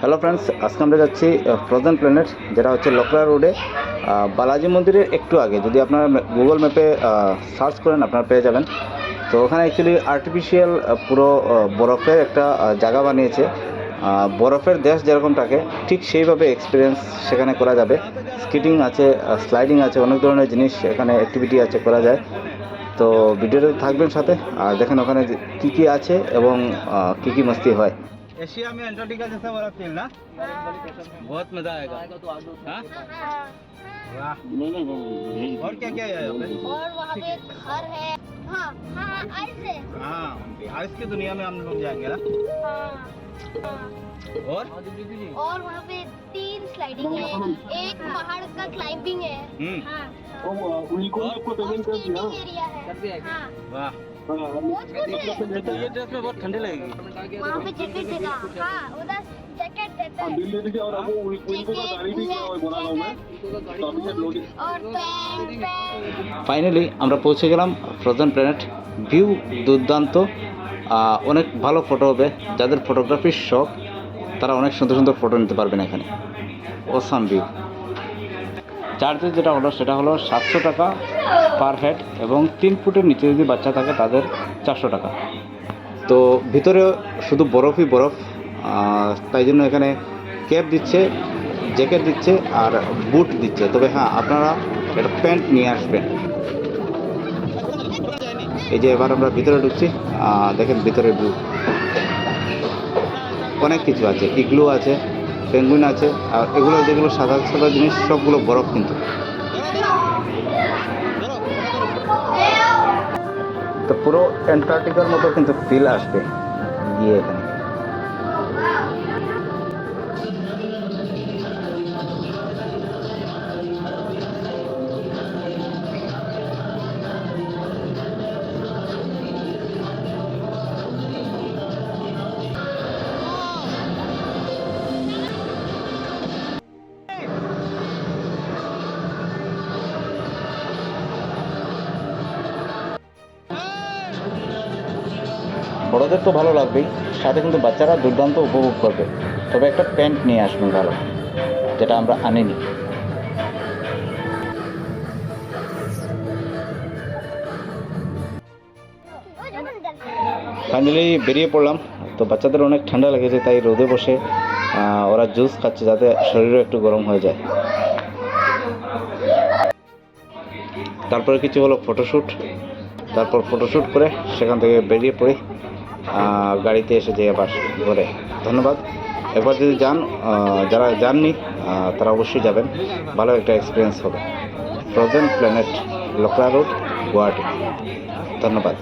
Hello friends আজকে আমরা যাচ্ছি ফ্রোজেন প্ল্যানেট যেটা হচ্ছে লোকরা রোডে বালাজি মন্দিরের একটু আগে, যদি আপনারা গুগল ম্যাপে সার্চ করেন, আপনারা পেয়ে যাবেন। তো ওখানে অ্যাকচুয়ালি আর্টিফিশিয়াল পুরো বরফের একটা জায়গা বানিয়েছে। বরফের দেশ যেরকম থাকে, ঠিক সেইভাবে এক্সপিরিয়েন্স সেখানে করা যাবে। স্কিটিং আছে স্লাইডিং আছে, অনেক ধরনের জিনিস এখানে অ্যাক্টিভিটি আছে, করা যায়। তো ভিডিওতে থাকবেন সাথে, আর দেখেন ওখানে কী কী আছে এবং কী কী মস্তি হয়। एशिया में एंटार्क्टिका जैसा बर्फ़ फील ना? बहुत मज़ा आएगा। हाँ? वाह और क्या क्या है और वहाँ पे घर है। हाँ हाँ आइस है। हाँ आइस की दुनिया में हम लोग जाएँगे ना? हाँ हाँ। और और वहाँ पे तीन स्लाइडिंग है। एक पहाड़ का क्लाइंबिंग है। हम्म। हाँ। उनको आपको पेमेंट कर दिया। स्केटिंग एरिया है। हाँ वाह। हाँ, बहुत कुछ है तो ये ड्रेस में बहुत ठंडी लगेगी वहाँ पे जैकेट देगा हाँ उधर जैकेट देता आप है बिल दे दीजिए और आपको उन- उनको तो गाड़ी भी बोला रहा हूँ मैं तो अभी से लोडिंग और पैंट पैंट ফাইনালি আমরা পৌঁছে গেলাম ফ্রোজেন প্ল্যানেট ভিউ দুর্দান্ত আহ, অনেক ভালো ফটো হবে যাদের ফটোগ্রাফির শখ তারা অনেক সুন্দর সুন্দর ফটো নিতে পারবেন এখানে ওসাম ভিউ চার্জেস যেটা হলো, সেটা হলো সাতশো টাকা পার হেড এবং তিন ফুটের নিচে যদি বাচ্চা থাকে, তাদের চারশো টাকা। তো ভিতরে শুধু বরফই বরফ তাই জন্য এখানে ক্যাপ দিচ্ছে জ্যাকেট দিচ্ছে আর বুট দিচ্ছে। তবে হ্যাঁ আপনারা একটা প্যান্ট নিয়ে আসবেন। এই যে এবার আমরা ভিতরে ঢুকছি। দেখেন ভিতরে অনেক কিছু আছে ইগলু আছে। পেঙ্গুইন আছে, আর এগুলো যেগুলো সাদা সাদা জিনিস, সবগুলো বরফ কিন্তু। তো পুরো অ্যান্টার্কটিকার মতো কিন্তু ফিল আসবে গিয়ে এখানে। বড়দের তো ভালো লাগবেই, সাথে কিন্তু বাচ্চারা দুর্দান্ত উপভোগ করবে। তবে একটা প্যান্ট নিয়ে আসবেন ভালো, যেটা আমরা আনিনি। ফাইনালি বেরিয়ে পড়লাম, তো বাচ্চাদের অনেক ঠান্ডা লেগেছে, তাই রোদে বসে ওরা জুস খাচ্ছে যাতে শরীরও একটু গরম হয়ে যায়। তারপরে কিছু হলো ফটোশ্যুট তারপর ফটোশ্যুট করে সেখান থেকে বেরিয়ে পড়ে। গাড়িতে এসে যে আবার ঘরে ধন্যবাদ। এবার যদি যান যারা যাননি তারা অবশ্যই যাবেন। ভালো একটা এক্সপিরিয়েন্স হবে। ফ্রোজেন প্ল্যানেট লোকরা রোড গুয়াহাটি ধন্যবাদ।